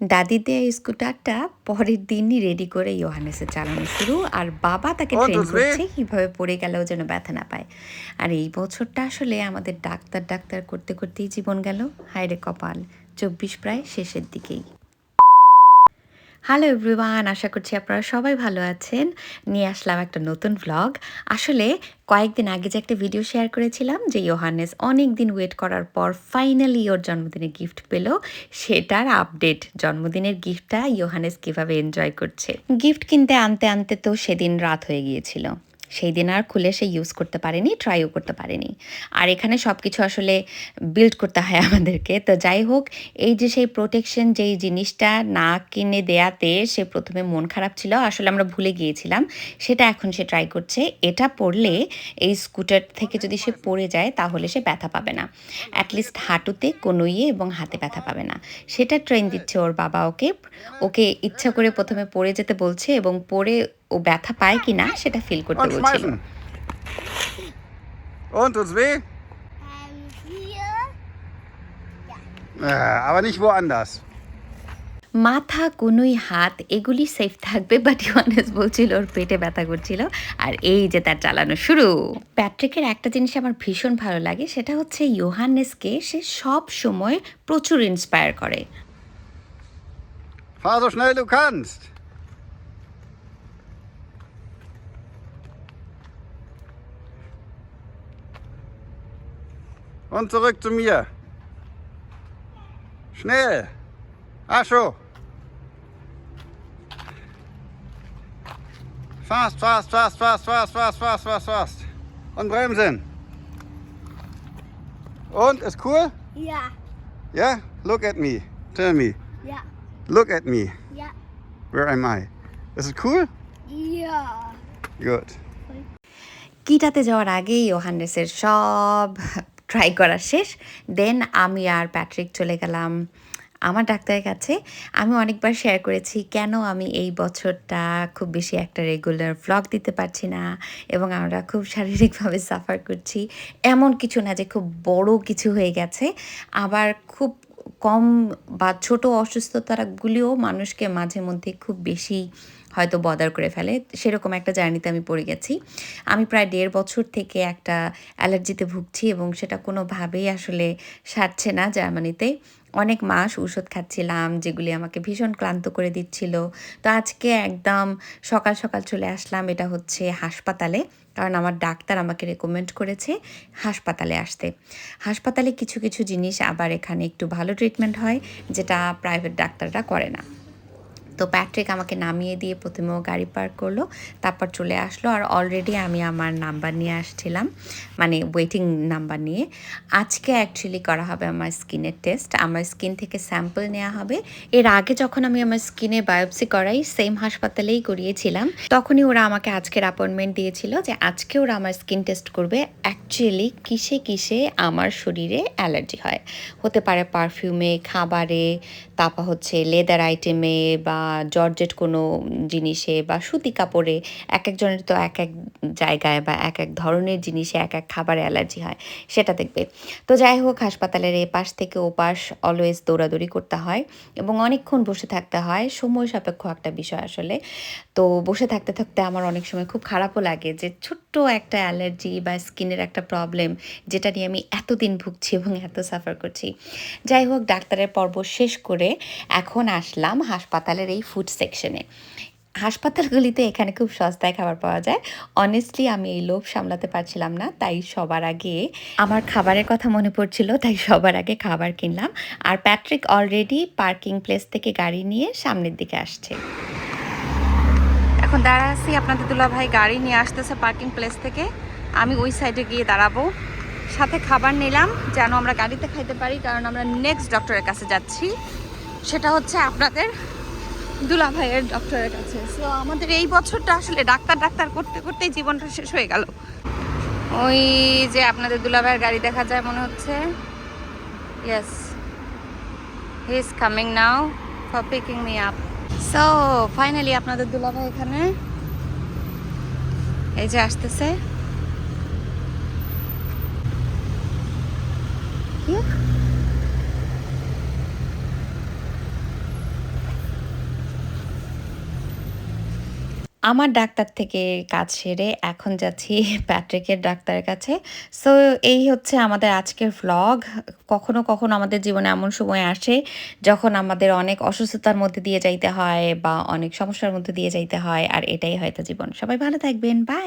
দাদির দেয়া স্কুটারটা পরের দিনই রেডি করে ইয়োহানেসে চালানো শুরু। আর বাবা তাকে ট্রেন করছে কীভাবে পড়ে গেলেও যেন ব্যথা না পায়। আর এই বছরটা আসলে আমাদের ডাক্তার ডাক্তার করতে করতেই জীবন গেল। হায়রে কপাল চব্বিশ প্রায় শেষের দিকেই। হ্যালো এভরিওয়ান, আশা করছি আপনারা সবাই ভালো আছেন। নিয়ে আসলাম একটা নতুন ভ্লগ আসলে কয়েকদিন আগে যে একটা ভিডিও শেয়ার করেছিলাম যে ইয়োহানেস অনেক দিন ওয়েট করার পর ফাইনালি ওর জন্মদিনে গিফট পেল, সেটার আপডেট জন্মদিনের গিফটটা ইয়োহানেস কীভাবে এনজয় করছে। গিফট কিনতে আনতে আনতে তো সেদিন রাত হয়ে গিয়েছিল। সেই দিন আর খুলে সে ইউজ করতে পারেনি ট্রাইও করতে পারেনি। আর এখানে সব কিছু আসলে বিল্ড করতে হয় আমাদেরকে। তো যাই হোক, এই যে সেই প্রোটেকশন যেই জিনিসটা না কিনে দেয়াতে সে প্রথমে মন খারাপ ছিল, আসলে আমরা ভুলে গিয়েছিলাম। সেটা এখন সে ট্রাই করছে। এটা পড়লে এই স্কুটার থেকে যদি সে পড়ে যায়, তাহলে সে ব্যথা পাবে না। অ্যাটলিস্ট হাঁটুতে কোনোইয়ে এবং হাতে ব্যথা পাবে না। সেটা ট্রেন দিচ্ছে ওর বাবা ওকে। ওকে ইচ্ছা করে প্রথমে পড়ে যেতে বলছে এবং পড়ে ও ব্যথা পায় কি না সেটা ফিল করতে বলছিল. Und, tut's weh? Hier. Aber nicht woanders. মাথা কোনোই হাত এগুলি সেফ থাকবে বাট ইওয়ানেস বলছিল ওর পেটে ব্যথা করছিল আর এই যে তার চালানো শুরু প্যাট্রিকের একটা জিনিস আমার ভীষণ ভালো লাগে সেটা হচ্ছে ইয়োহানেসকে সে সব সময় প্রচুর ইন্সপায়ার করে Fahr so schnell du kannst. Und zurück zu mir. Schnell. Ascho. Fast, fast, fast, fast, fast, fast, fast, fast, fast. Und bremsen. Und, ist cool? Ja. Yeah? Look at me. Tell me. Ja. Look at me. Ja. Where am I? Is it cool? Ja. Good. কিটাতে যাওয়ার আগেই ইয়োহানেসের সব try করা শেষ। দেন আমি আর Patrick চলে গেলাম। আমার ডাক্তারের কাছে। আমি অনেকবার শেয়ার করেছি কেন আমি এই বছরটা খুব বেশি একটা রেগুলার ভ্লগ দিতে পারছি না এবং আমরা খুব শারীরিকভাবে সাফার করছি। এমন কিছু না যে খুব বড় কিছু হয়ে গেছে। আবার খুব কম বা ছোট অসুস্থতাগুলিও মানুষকে মাঝে মধ্যে খুব বেশি হয়তো বদার করে ফেলে। সেরকম একটা জার্নিতে আমি পড়ে গেছি। আমি প্রায় দেড় বছর থেকে একটা অ্যালার্জিতে ভুগছি এবং সেটা কোনোভাবেই আসলে সারছে না জার্মানিতে। অনেক মাস ওষুধ খাচ্ছিলাম, যেগুলি আমাকে ভীষণ ক্লান্ত করে দিচ্ছিল। তো আজকে একদম সকাল সকাল চলে আসলাম, এটা হচ্ছে হাসপাতালে। কারণ আমার ডাক্তার আমাকে রেকমেন্ড করেছে হাসপাতালে আসতে। হাসপাতালে কিছু কিছু জিনিস আবার এখানে একটু ভালো ট্রিটমেন্ট হয়, যেটা প্রাইভেট ডাক্তাররা করে না। তো প্যাট্রিক আমাকে নামিয়ে দিয়ে প্রথমে ও গাড়ি পার্ক করল, তারপর চলে আসলো। আর অলরেডি আমি আমার নাম্বার নিয়ে আসছিলাম মানে ওয়েটিং নাম্বার নিয়ে। আজকে অ্যাকচুয়ালি করা হবে আমার স্কিনের টেস্ট আমার স্কিন থেকে স্যাম্পল নেওয়া হবে। এর আগে যখন আমি আমার স্কিনে বায়োপসি করাই সেম হাসপাতালেই করিয়েছিলাম। তখনই ওরা আমাকে আজকের অ্যাপয়েন্টমেন্ট দিয়েছিল যে আজকে ওরা আমার স্কিন টেস্ট করবে। অ্যাকচুয়ালি কিসে কিসে আমার শরীরে অ্যালার্জি হয়। হতে পারে পারফিউমে খাবারে, তারপর হচ্ছে লেদার আইটেমে বা জর্জেট কোনো জিনিসে বা সুতি কাপড়ে এক একজনের তো এক এক জায়গায় বা এক এক ধরনের জিনিসে এক এক খাবারে অ্যালার্জি হয়, সেটা দেখবে। তো যাই হোক, হাসপাতালের এ পাশ থেকে ও পাশ অলওয়েজ দৌড়াদৌড়ি করতে হয় এবং অনেকক্ষণ বসে থাকতে হয়। সময় সাপেক্ষ একটা বিষয় আসলে। তো বসে থাকতে থাকতে আমার অনেক সময় খুব খারাপও লাগে যে ছোট্ট একটা অ্যালার্জি বা স্কিনের একটা প্রবলেম যেটা নিয়ে আমি এতদিন ভুগছি এবং এত সাফার করছি। যাই হোক, ডাক্তারের পর্ব শেষ করে এখন আসলাম হাসপাতালের এই ফুড সেকশনে হাসপাতালগুলিতে এখানে খুব সস্তায় খাবার পাওয়া যায়। অনেস্টলি আমি এই লোভ সামলাতে পারছিলাম না, তাই সবার আগে আমার খাবারের কথা মনে পড়ছিল, তাই সবার আগে খাবার কিনলাম। আর প্যাট্রিক অলরেডি পার্কিং প্লেস থেকে গাড়ি নিয়ে সামনের দিকে আসছে। এখন দাঁড়া আছি, আপনাদের দুলা ভাই গাড়ি নিয়ে আসতেছে পার্কিং প্লেস থেকে। আমি ওই সাইডে গিয়ে দাঁড়াবো। সাথে খাবার নিলাম, যেন আমরা গাড়িতে খাইতে পারি, কারণ আমরা নেক্সট ডক্টরের কাছে যাচ্ছি। সেটা হচ্ছে আপনাদের দুলা ভাইয়ের ডক্টরের কাছে। সো আমাদের এই বছরটা আসলে ডাক্তার ডাক্তার করতে করতেই জীবনটা শেষ হয়ে গেল। ওই যে আপনাদের দুলা ভাইয়ের গাড়ি দেখা যায় মনে হচ্ছে? Yes he is coming now for picking me up so finally আপনাদের দুলা ভাই এখানে। এই যে আসতেছে। কি? আমার ডাক্তার থেকে কাজ সেরে এখন যাচ্ছি প্যাট্রিকের ডাক্তারের কাছে। সো এই হচ্ছে আমাদের আজকের ভ্লগ কখনো কখনো আমাদের জীবনে এমন সময় আসে যখন আমাদের অনেক অসুস্থতার মধ্যে দিয়ে যাইতে হয় বা অনেক সমস্যার মধ্যে দিয়ে যাইতে হয়, আর এটাই হয়তো জীবন। সবাই ভালো থাকবেন। বাই